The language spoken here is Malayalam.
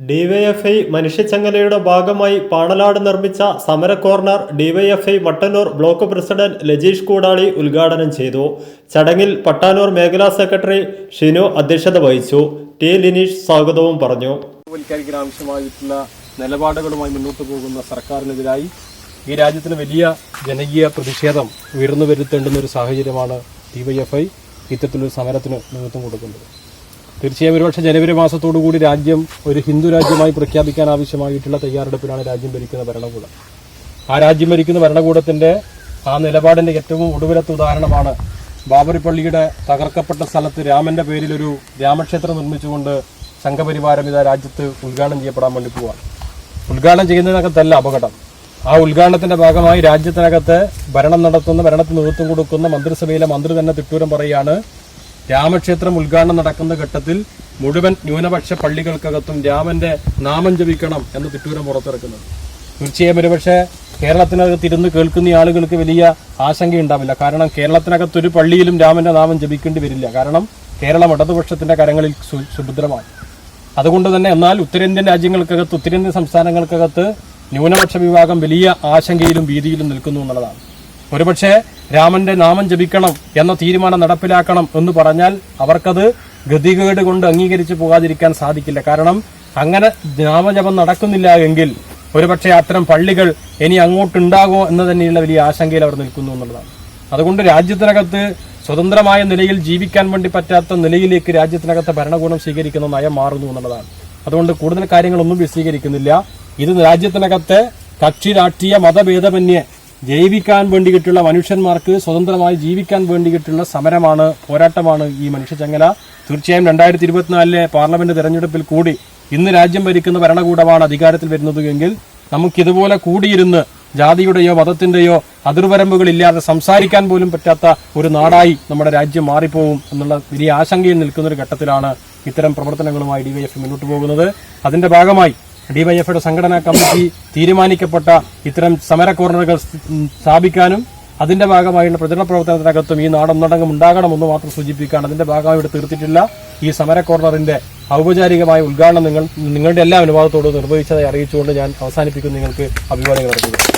ഡിവൈഎഫ്ഐ മനുഷ്യച്ചങ്ങലയുടെ ഭാഗമായി പാണലാട് നിർമ്മിച്ച സമര corner DYFI Mattannur block president Lajeesh Koodali ഉദ്ഘാടനം ചെയ്തു. ചടങ്ങിൽ പട്ടാനൂർ മേഖലാ സെക്രട്ടറി ഷിനു അധ്യക്ഷത വഹിച്ചു. ടി ലിനീഷ് സ്വാഗതവും പറഞ്ഞു. ആവശ്യമായിട്ടുള്ള നിലപാടുകളുമായി മുന്നോട്ട് പോകുന്ന സർക്കാരിനെതിരായി ഈ രാജ്യത്തിന് വലിയ ജനകീയ പ്രതിഷേധം ഉയർന്നു വരുത്തേണ്ടുന്ന ഒരു സാഹചര്യമാണ് ഡിവൈഎഫ്ഐ ഇത്തരത്തിലൊരു സമരത്തിന് നേതൃത്വം കൊടുക്കുന്നത്. തീർച്ചയായും ഒരുപക്ഷെ ജനുവരി മാസത്തോടു കൂടി രാജ്യം ഒരു ഹിന്ദു രാജ്യമായി പ്രഖ്യാപിക്കാൻ ആവശ്യമായിട്ടുള്ള തയ്യാറെടുപ്പിലാണ് രാജ്യം ഭരിക്കുന്ന ഭരണകൂടം. ആ രാജ്യം ഭരിക്കുന്ന ഭരണകൂടത്തിന്റെ ആ നിലപാടിന്റെ ഏറ്റവും ഒടുവിലത്തെ ഉദാഹരണമാണ് ബാബറി പള്ളിയുടെ തകർക്കപ്പെട്ട സ്ഥലത്ത് രാമന്റെ പേരിൽ ഒരു രാമക്ഷേത്രം നിർമ്മിച്ചുകൊണ്ട് സംഘപരിവാരം ഇതാ രാജ്യത്ത് ഉദ്ഘാടനം ചെയ്യപ്പെടാൻ വേണ്ടി പോവാണ് ഉദ്ഘാടനം ചെയ്യുന്നതിനകത്തല്ല അപകടം. ആ ഉദ്ഘാടനത്തിന്റെ ഭാഗമായി രാജ്യത്തിനകത്ത് ഭരണം നടത്തുന്ന ഭരണത്തിന് നേതൃത്വം കൊടുക്കുന്ന മന്ത്രിസഭയിലെ മന്ത്രി തന്നെ തിട്ടൂരം പറയുകയാണ് രാമക്ഷേത്രം ഉദ്ഘാടനം നടക്കുന്ന ഘട്ടത്തിൽ മുഴുവൻ ന്യൂനപക്ഷ പള്ളികൾക്കകത്തും രാമന്റെ നാമം ജപിക്കണം എന്ന് തിട്ടൂരം പുറത്തിറക്കുന്നത്. തീർച്ചയായും ഒരുപക്ഷെ കേരളത്തിനകത്ത് ഇരുന്ന് കേൾക്കുന്ന ആളുകൾക്ക് വലിയ ആശങ്കയുണ്ടാവില്ല. കാരണം കേരളത്തിനകത്ത് ഒരു പള്ളിയിലും രാമന്റെ നാമം ജപിക്കേണ്ടി വരില്ല. കാരണം കേരളം ഇടതുപക്ഷത്തിന്റെ കരങ്ങളിൽ സുഭദ്രമാണ്. അതുകൊണ്ട് തന്നെ എന്നാൽ ഉത്തരേന്ത്യൻ രാജ്യങ്ങൾക്കകത്ത് ഉത്തരേന്ത്യൻ സംസ്ഥാനങ്ങൾക്കകത്ത് ന്യൂനപക്ഷ വിഭാഗം വലിയ ആശങ്കയിലും ഭീതിയിലും നിൽക്കുന്നു എന്നുള്ളതാണ്. ഒരുപക്ഷെ രാമന്റെ നാമം ജപിക്കണം എന്ന തീരുമാനം നടപ്പിലാക്കണം എന്ന് പറഞ്ഞാൽ അവർക്കത് ഗതികേട് കൊണ്ട് അംഗീകരിച്ചു പോകാതിരിക്കാൻ സാധിക്കില്ല. കാരണം അങ്ങനെ നാമജപം നടക്കുന്നില്ല എങ്കിൽ ഒരുപക്ഷെ അത്തരം പള്ളികൾ ഇനി അങ്ങോട്ടുണ്ടാകുമോ എന്ന് തന്നെയുള്ള വലിയ ആശങ്കയിൽ അവർ നിൽക്കുന്നു എന്നുള്ളതാണ്. അതുകൊണ്ട് രാജ്യത്തിനകത്ത് സ്വതന്ത്രമായ നിലയിൽ ജീവിക്കാൻ വേണ്ടി പറ്റാത്ത നിലയിലേക്ക് രാജ്യത്തിനകത്ത് ഭരണകൂടം സ്വീകരിക്കുന്ന നയം മാറുന്നു എന്നുള്ളതാണ്. അതുകൊണ്ട് കൂടുതൽ കാര്യങ്ങളൊന്നും വിശദീകരിക്കുന്നില്ല. ഇത് രാജ്യത്തിനകത്തെ കക്ഷി രാഷ്ട്രീയ മതഭേദമന്യേ ജൈവിക്കാൻ വേണ്ടിയിട്ടുള്ള മനുഷ്യന്മാർക്ക് സ്വതന്ത്രമായി ജീവിക്കാൻ വേണ്ടിയിട്ടുള്ള സമരമാണ് പോരാട്ടമാണ് ഈ മനുഷ്യചങ്ങല. തീർച്ചയായും രണ്ടായിരത്തി ഇരുപത്തിനാലിലെ പാർലമെന്റ് തെരഞ്ഞെടുപ്പിൽ കൂടി ഇന്ന് രാജ്യം ഭരിക്കുന്ന ഭരണകൂടമാണ് അധികാരത്തിൽ വരുന്നത് എങ്കിൽ നമുക്കിതുപോലെ കൂടിയിരുന്ന് ജാതിയുടെയോ മതത്തിന്റെയോ അതിർവരമ്പുകളില്ലാതെ സംസാരിക്കാൻ പോലും പറ്റാത്ത ഒരു നാടായി നമ്മുടെ രാജ്യം മാറിപ്പോവും എന്നുള്ള വലിയ ആശങ്കയിൽ നിൽക്കുന്ന ഒരു ഘട്ടത്തിലാണ് ഇത്തരം പ്രവർത്തനങ്ങളുമായി ഡിവൈഎഫ് മുന്നോട്ട് പോകുന്നത്. അതിന്റെ ഭാഗമായി ഡിവൈഎഫ്ഐയുടെ സംഘടനാ കമ്മിറ്റി തീരുമാനിക്കപ്പെട്ട ഇത്തരം സമര കോർണറുകൾ സ്ഥാപിക്കാനും അതിന്റെ ഭാഗമായുള്ള പ്രചരണ പ്രവർത്തനത്തിനകത്തും ഈ നാടൊന്നടങ്കം ഉണ്ടാകണമെന്ന് മാത്രം സൂചിപ്പിക്കാൻ അതിന്റെ ഭാഗമായി ഇവിടെ തീർത്തിട്ടില്ല. ഈ സമര കോർണറിന്റെ ഔപചാരികമായ ഉദ്ഘാടനം നിങ്ങൾ നിങ്ങളുടെ എല്ലാ അനുവാദത്തോടും നിർവഹിച്ചതായി അറിയിച്ചുകൊണ്ട് ഞാൻ അവസാനിപ്പിക്കുന്നു. നിങ്ങൾക്ക് അഭിവാദ്യങ്ങൾ നടത്തുന്നു